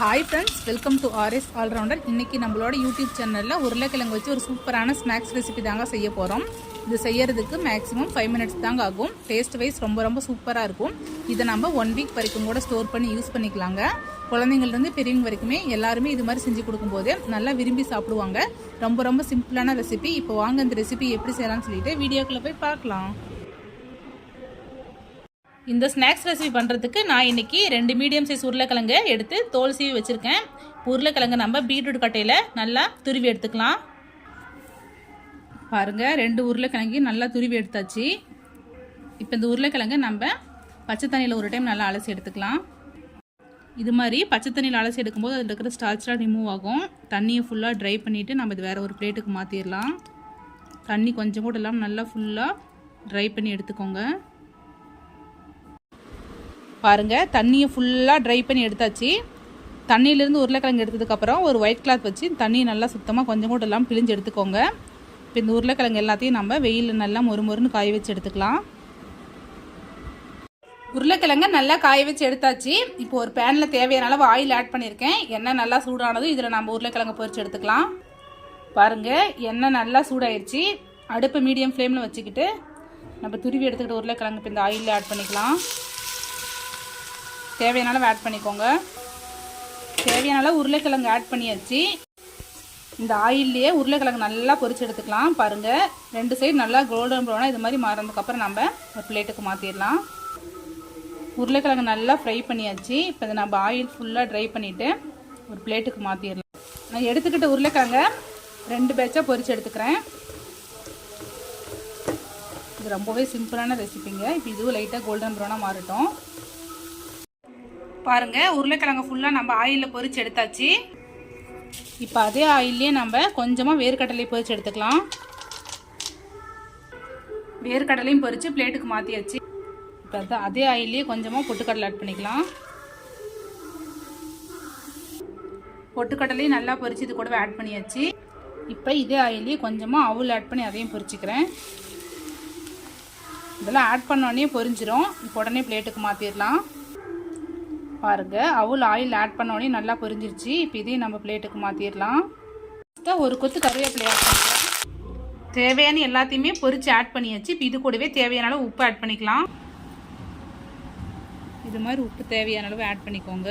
Hi friends welcome to R S allrounder இன்னைக்கு நம்மளோட YouTube சேனலில் உருளைக்கிழங்கு வச்சு ஒரு சூப்பரான ஸ்நாக்ஸ் ரெசிபி தாங்க செய்ய போகிறோம் இது செய்யறதுக்கு மேக்ஸிமம் ஃபைவ் மினிட்ஸ் தாங்க ஆகும். டேஸ்ட் வைஸ் ரொம்ப ரொம்ப சூப்பராக இருக்கும். இதை நம்ம ஒன் வீக் வரைக்கும் கூட ஸ்டோர் பண்ணி யூஸ் பண்ணிக்கலாங்க. குழந்தைங்கள்லேருந்து பெரியவங்க வரைக்குமே எல்லாருமே இது மாதிரி செஞ்சு கொடுக்கும்போது நல்லா விரும்பி சாப்பிடுவாங்க. ரொம்ப ரொம்ப சிம்பிளான ரெசிபி இப்போ வாங்க இந்த ரெசிபி எப்படி செய்யலாம்னு சொல்லிட்டு வீடியோக்குள்ளே போய் பார்க்கலாம். இந்த ஸ்நாக்ஸ் ரெசிபி பண்ணுறதுக்கு நான் இன்னைக்கு ரெண்டு மீடியம் சைஸ் உருளைக்கிழங்கு எடுத்து தோல் சீவி வச்சுருக்கேன். உருளைக்கிழங்கு நம்ம பீட்ரூட் கட்டையில் நல்லா துருவி எடுத்துக்கலாம். பாருங்கள் ரெண்டு உருளைக்கிழங்கு நல்லா துருவி எடுத்தாச்சு. இப்போ இந்த உருளைக்கிழங்கு நம்ம பச்சை தண்ணியில் ஒரு டைம் நல்லா அலசி எடுத்துக்கலாம். இது மாதிரி பச்சை தண்ணியில் அலசி எடுக்கும்போது அதில் இருக்கிற ஸ்டார்ச்லாம் ரிமூவ் ஆகும். தண்ணியை ஃபுல்லாக ட்ரை பண்ணிவிட்டு நம்ம இது வேறு ஒரு பிளேட்டுக்கு மாற்றிடலாம் தண்ணி கொஞ்சம் கூட இல்லாமல் நல்லா ஃபுல்லாக ட்ரை பண்ணி எடுத்துக்கோங்க. பாருங்கள் தண்ணியை ஃபுல்லாக ட்ரை பண்ணி எடுத்தாச்சு. தண்ணியிலேருந்து உருளைக்கிழங்கு எடுத்ததுக்கப்புறம் ஒரு ஒயிட் கிளாத் வச்சு தண்ணியை நல்லா சுத்தமாக கொஞ்சம் கூட இல்லாமல் பிழிஞ்சு எடுத்துக்கோங்க. இப்போ இந்த உருளைக்கிழங்கு எல்லாத்தையும் நம்ம வெயிலில் நல்லா மொறு மொறுன்னு காய வச்சு எடுத்துக்கலாம். உருளைக்கிழங்க நல்லா காய வச்சு எடுத்தாச்சு. இப்போ ஒரு பேனில் தேவையான அளவு ஆயில் ஆட் பண்ணியிருக்கேன். எண்ணெய் நல்லா சூடானதும் இதில் நம்ம உருளைக்கிழங்கு பொரிச்சு எடுத்துக்கலாம். பாருங்கள் எண்ணெய் நல்லா சூடாயிருச்சு. அடுப்பு மீடியம் ஃப்ளேமில் வச்சுக்கிட்டு நம்ம துருவி எடுத்துக்கிட்டு உருளைக்கிழங்கு இப்போ இந்த ஆயிலில் ஆட் பண்ணிக்கலாம். தேவையான அளவு ஆட் பண்ணிக்கோங்க. தேவையான அளவு உருளைக்கிழங்கு ஆட் பண்ணியாச்சு. இந்த ஆயில்லையே உருளைக்கிழங்கு நல்லா பொரிச்சு எடுத்துக்கலாம். பாருங்கள் ரெண்டு சைடு நல்லா கோல்டன் ப்ரௌனாக இது மாதிரி மாறினதுக்கப்புறம் நம்ம ஒரு பிளேட்டுக்கு மாற்றிடலாம் உருளைக்கிழங்கு நல்லா ஃப்ரை பண்ணியாச்சு. இப்போ இதை நம்ம ஆயில் ஃபுல்லாக ட்ரை பண்ணிவிட்டு ஒரு பிளேட்டுக்கு மாற்றிடலாம் நான் எடுத்துக்கிட்ட உருளைக்கிழங்க ரெண்டு பேட்சாக பொரிச்சு எடுத்துக்கிறேன். இது ரொம்பவே சிம்பிளான ரெசிபிங்க இப்போ இதுவும் லைட்டாக கோல்டன் ப்ரௌனாக மாறட்டும். பாருங்க. உருளைக்கிழங்கு ஃபுல்லாக நம்ம ஆயிலில் பொறிச்சு எடுத்தாச்சு. இப்போ அதே ஆயிலே நம்ம கொஞ்சமாக வேர்க்கடலை பொறிச்சு எடுத்துக்கலாம். வேர்க்கடலையும் பொறிச்சு பிளேட்டுக்கு மாற்றியாச்சு இப்போ அதான் அதே ஆயிலே கொஞ்சமாக பொட்டுக்கடலை ஆட் பண்ணிக்கலாம். பொட்டுக்கடலையும் நல்லா பொறிச்சு இது கூடவே ஆட் பண்ணியாச்சு. இப்போ இதே ஆயிலே கொஞ்சமாக அவுல் ஆட் பண்ணி அதையும் பொறிச்சிக்கிறேன் இதெல்லாம் ஆட் பண்ணோடனே பொரிஞ்சிரும். இப்போ உடனே பிளேட்டுக்கு மாற்றிடலாம் பாருங்கள் அவுல் ஆயில் ஆட் பண்ணோடனே நல்லா பொரிஞ்சிருச்சு. இப்போ இதையும் நம்ம பிளேட்டுக்கு மாற்றிடலாம் ஒரு கொத்து கருவேப்பிலை ஆட் பண்ணிக்கலாம். தேவையான எல்லாத்தையுமே பொரித்து ஆட் பண்ணியாச்சு. இப்போ இது கூடவே தேவையான அளவு உப்பு ஆட் பண்ணிக்கலாம். இது மாதிரி உப்பு தேவையான அளவு ஆட் பண்ணிக்கோங்க.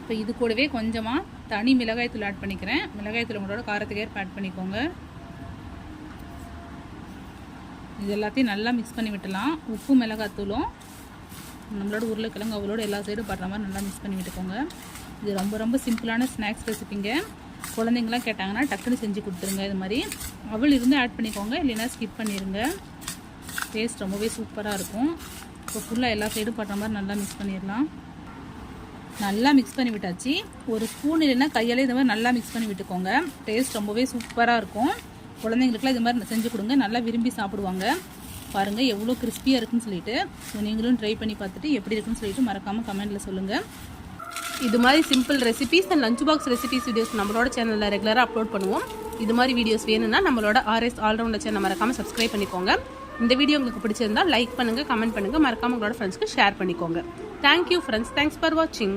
இப்போ இது கூடவே கொஞ்சமாக தனி மிளகாய்த்தூள் ஆட் பண்ணிக்கிறேன். மிளகாய்த்தூள் உங்களோட காரத்துக்கு ஏற்ப ஆட் பண்ணிக்கோங்க. இது எல்லாத்தையும் நல்லா மிக்ஸ் பண்ணி விட்டுலாம். உப்பு மிளகாத்தூளும் நம்மளோட உருளைக்கிழங்கு அவளோட எல்லா சைடும் படுற மாதிரி நல்லா மிக்ஸ் பண்ணி விட்டுக்கோங்க. இது ரொம்ப ரொம்ப சிம்பிளான ஸ்நாக்ஸ் ரெசிப்பிங்க குழந்தைங்களாம் கேட்டாங்கன்னா டக்குன்னு செஞ்சு கொடுத்துருங்க இது மாதிரி. அவள் இருந்து ஆட் பண்ணிக்கோங்க. இல்லைன்னா ஸ்கிப் பண்ணிடுங்க டேஸ்ட் ரொம்பவே சூப்பராக இருக்கும். இப்போ ஃபுல்லாக எல்லா சைடும் படுற மாதிரி நல்லா மிக்ஸ் பண்ணிடலாம் நல்லா மிக்ஸ் பண்ணி விட்டாச்சு. ஒரு ஸ்பூன் இல்லைன்னா கையாலே இந்த மாதிரி நல்லா மிக்ஸ் பண்ணி விட்டுக்கோங்க. டேஸ்ட் ரொம்பவே சூப்பராக இருக்கும். குழந்தைங்களுக்குலாம் இது மாதிரி செஞ்சு கொடுங்க. நல்லா விரும்பி சாப்பிடுவாங்க. பாருங்கள் எவ்வளோ கிறிஸ்பியாக இருக்குன்னு சொல்லிட்டு. ஸோ நீங்களும் ட்ரை பண்ணி பார்த்துட்டு எப்படி இருக்குன்னு சொல்லிட்டு மறக்காமல் கமெண்ட்டில் சொல்லுங்கள் இது மாதிரி simple recipes and lunch box recipes videos நம்மளோட சேனலில் ரெகுலராக அப்லோட் பண்ணுவோம். இது மாதிரி வீடியோஸ் வேணும்னா நம்மளோட ஆர்எஸ் ஆல்ரவுண்டர் சேனல் மறக்காமல் சப்ஸ்கிரைப் பண்ணிக்கோங்க. இந்த வீடியோ உங்களுக்கு பிடிச்சிருந்தா லைக் பண்ணுங்கள் கமெண்ட் பண்ணுங்கள் மறக்காமல் உங்களோட ஃப்ரெண்ட்ஸ்க்கு ஷேர் பண்ணிக்கோங்க. தேங்க்யூ ஃப்ரெண்ட்ஸ் தேங்க்ஸ் ஃபார் வாட்சிங்